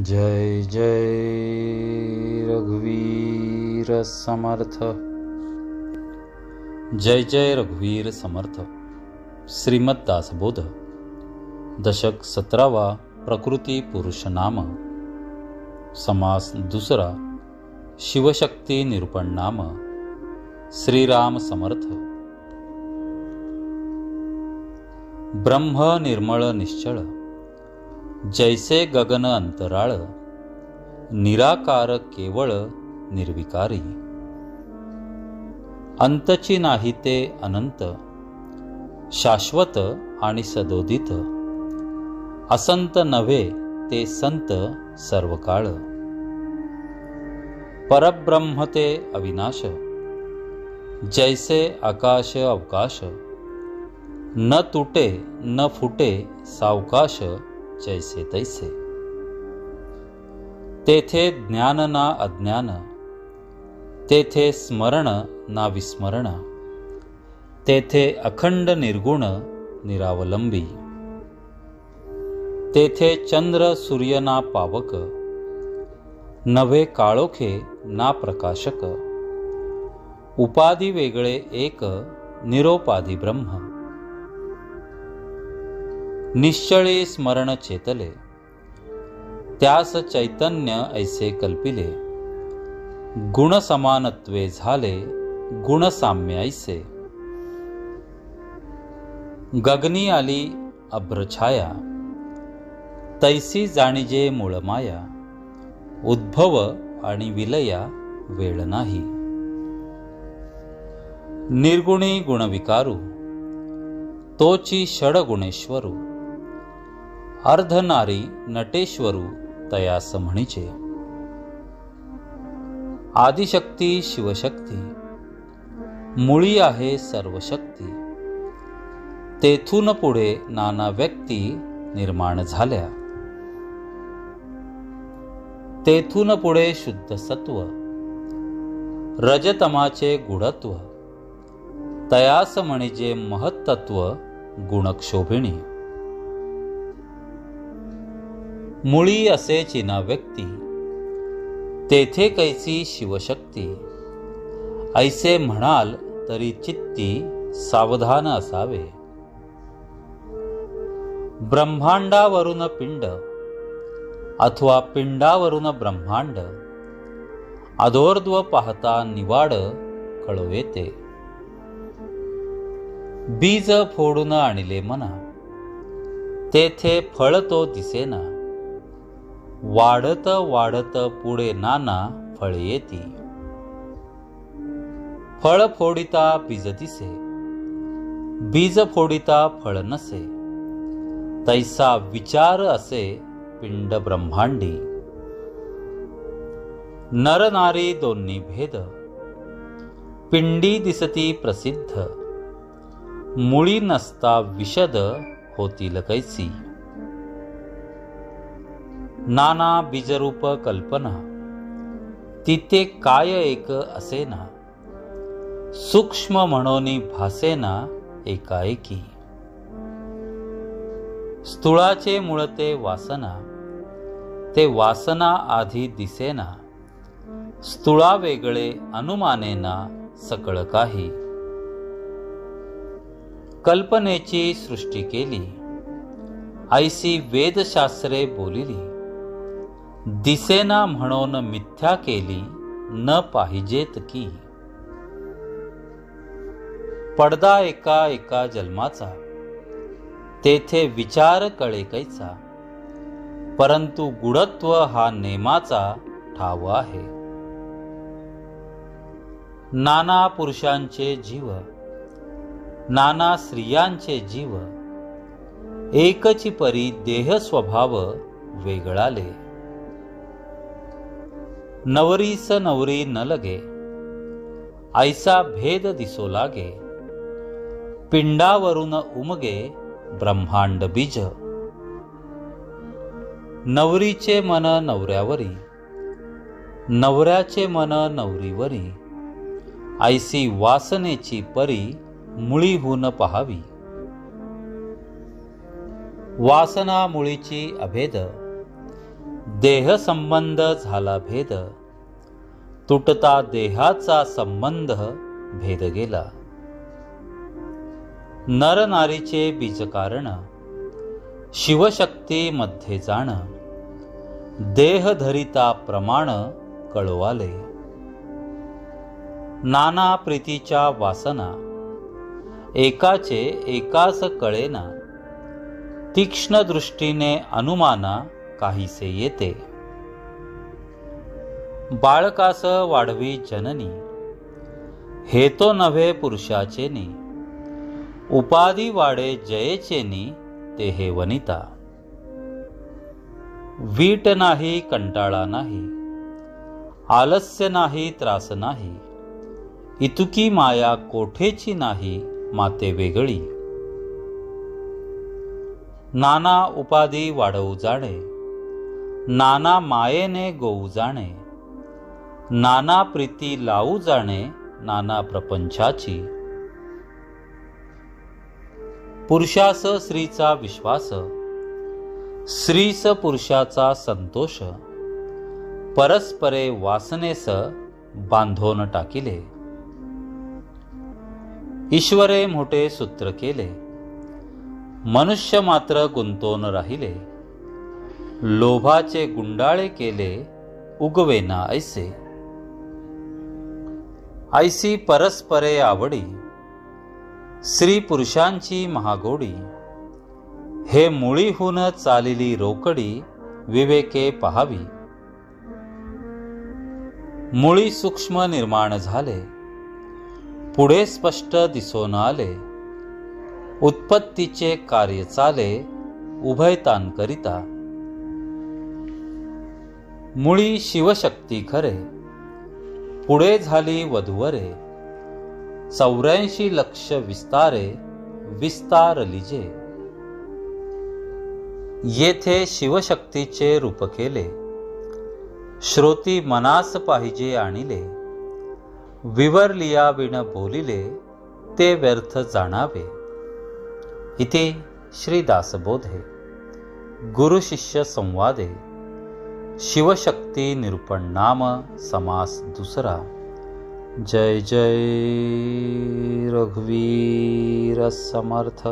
जय जय रघुवीर समर्थ। जय जय रघुवीर समर्थ। श्रीमद दासबोध। दशक सतरावा प्रकृती पुरुष नाम। समास दुसरा। शिवशक्ती निरूपण नाम श्रीराम समर्थ। ब्रह्म निर्मळ निश्चळ। जैसे गगन अंतराळ निराकार केवळ निर्विकारी. अंतची नाही ते अनंत शाश्वत आणि सदोदित. असंत नव्हे ते संत सर्व काळ परब्रह्म ते अविनाश जैसे आकाश अवकाश. न तुटे न फुटे सावकाश. जैसे तैसे। तेथे ज्ञान ना अज्ञान तेथे स्मरण ना विस्मरण तेथे अखंड निर्गुण निरावलंबी तेथे चंद्र सूर्य ना पावक नव्हे काळोखे ना प्रकाशक उपाधी वेगळे एक निरोपाधी ब्रह्म। निश्चळे स्मरण चेतले. त्यास चैतन्य ऐसे कल्पिले. गुण समानत्वे झाले गुण साम्य ऐसे. गगनी आली अभ्रछाया तैसी जाणीजे मूळमाया उद्भव आणि विलया वेळ नाही. निर्गुणी गुणविकारू. तोची षडगुणेश्वरू अर्धनारी नटेश्वरू तयास म्हणीचे. आदिशक्ती शिवशक्ती मुळी आहे सर्व शक्ती तेथून पुढे नाना व्यक्ती निर्माण झाल्या. तेथून पुढे शुद्ध सत्व रजतमाचे गुणत्व तयास म्हणजे महत्त्व गुणक्षोभिणी. मुळी असे चिना व्यक्ती. तेथे कैसी शिवशक्ती. ऐसे म्हणाल तरी चित्ती सावधान असावे. ब्रह्मांडावरून पिंड. अथवा पिंडावरून ब्रह्मांड. अधोर्ध्व पाहता निवाड कळवेते. बीज फोडून आणले मना. तेथे फळ तो दिसेना. वाढत वाढत पुढे नाना फळ येती. फळ फोडिता बीज दिसे बीज फोडिता फळ नसे. तैसा विचार असे पिंड ब्रह्मांडी. नर नारी दोन्ही भेद. पिंडी दिसती प्रसिद्ध. मुळी नसता विशद होतील कैसी. नाना बीजरूप कल्पना तिथे काय एक असेना? सूक्ष्म म्हणून भासेना एकाएकी. स्थूळाचे मूळ ते वासना ते वासना आधी दिसेना स्थूळा वेगळे अनुमानेना सकळ काही. कल्पनेची सृष्टी केली ऐसी वेदशास्त्रे बोलिली दिसेना म्हणून मिथ्या केली न पाहिजेत की. पडदा एका एका जन्माचा तेथे विचार कळे कैचा परंतु गुढत्व हा नेमाचा ठाव आहे. नाना पुरुषांचे जीव नाना स्त्रियांचे जीव एकची परी देह स्वभाव वेगळाले. नवरीस नवरी न लगे ऐसा भेद दिसो लागे. पिंडावरून उमगे ब्रह्मांड बीज. नवरीचे मन नवऱ्यावरी नवऱ्याचे मन नवरीवरी ऐसी वासनेची परी मुळीहून पहावी. वासना मुळीची अभेद देह संबंध झाला भेद. तुटता देहाचा संबंध भेद गेला. नर नारीचे बीजकारण शिवशक्ती मध्ये जाण देह धरिता प्रमाण कळवाले. नाना प्रीतीच्या वासना एकाचे एकाच कळेना. तीक्ष्ण दृष्टीने अनुमाना काहीसे येते. बाळकास वाढवी जननी. हे तो नव्हे पुरुषाचेनी. उपाधी वाडे जयेचेनी ते हे वनिता. वीट नाही कंटाळा नाही. आलस्य नाही त्रास नाही. इतुकी माया कोठेची नाही माते वेगळी. नाना उपाधी वाढवू जाणे. नाना मायेने गोऊ जाणे. नाना प्रीती लावू जाणे नाना प्रपंचाची. पुरुषास स्त्रीचा विश्वास. स्त्रीस पुरुषाचा संतोष. परस्परे वासनेस बांधोन टाकिले. ईश्वरे मोठे सूत्र केले. मनुष्य मात्र गुंतोन राहिले. लोभाचे गुंडाळे केले उगवेना ऐसे. ऐसी परस्परे आवडी स्त्री पुरुषांची महागोडी. हे मुळीहून चालिली रोकडी विवेके पहावी. मुळी सूक्ष्म निर्माण झाले पुढे स्पष्ट दिसून आले. उत्पत्तीचे कार्य चाले उभयतांकरिता करिता. मुळी शिवशक्ती खरे. पुढे झाली वधुवरे. चौऱ्याऐंशी लक्ष विस्तारे विस्तार लिजे. येथे शिवशक्तीचे रूप केले. श्रोती मनास पाहिजे आणिले. विवरलिया विण बोलिले ते व्यर्थ जाणावे. इथे श्रीदासबोधे. गुरुशिष्य संवादे. शिवशक्ती निरूपण नाम समास दुसरा. जय जय रघुवीर समर्थ.